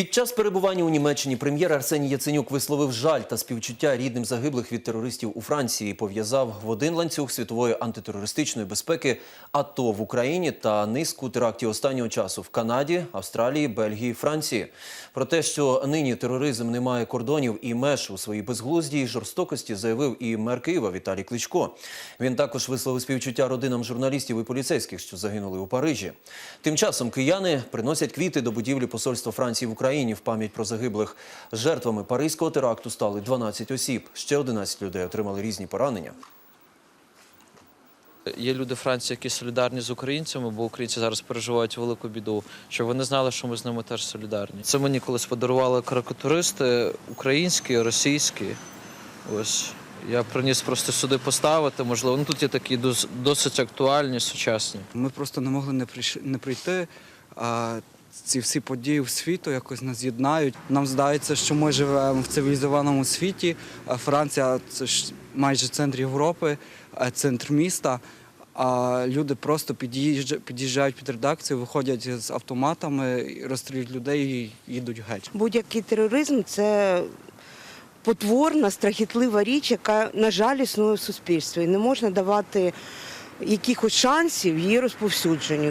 Під час перебування у Німеччині прем'єр Арсеній Яценюк висловив жаль та співчуття рідним загиблих від терористів у Франції. Пов'язав в один ланцюг світової антитерористичної безпеки АТО в Україні та низку терактів останнього часу в Канаді, Австралії, Бельгії, Франції. Про те, що нині тероризм не має кордонів і меж у своїй безглуздій жорстокості, заявив і мер Києва Віталій Кличко. Він також висловив співчуття родинам журналістів і поліцейських, що загинули у Парижі. Тим часом кияни приносять квіти до будівлі посольства Франції в Україні в пам'ять про загиблих. Жертвами паризького теракту стали 12 осіб. Ще 11 людей отримали різні поранення. Є люди Франції, які солідарні з українцями, бо українці зараз переживають велику біду, щоб вони знали, що ми з ними теж солідарні. Це мені колись подарували карикатуристи українські, російські. Ось я приніс просто сюди поставити. Можливо, ну тут є такі досить актуальні, сучасні. Ми просто не могли не, не прийти. А ці всі події в світу якось нас єднають. Нам здається, що ми живемо в цивілізованому світі. Франція це ж майже центр Європи, центр міста. А люди просто під'їжджа- під'їжджають під редакцію, виходять з автоматами, розстрілюють людей і їдуть геть. Будь-який тероризм це потворна, страхітлива річ, яка, на жаль, існує в суспільстві. І не можна давати якихось шансів її розповсюдженню.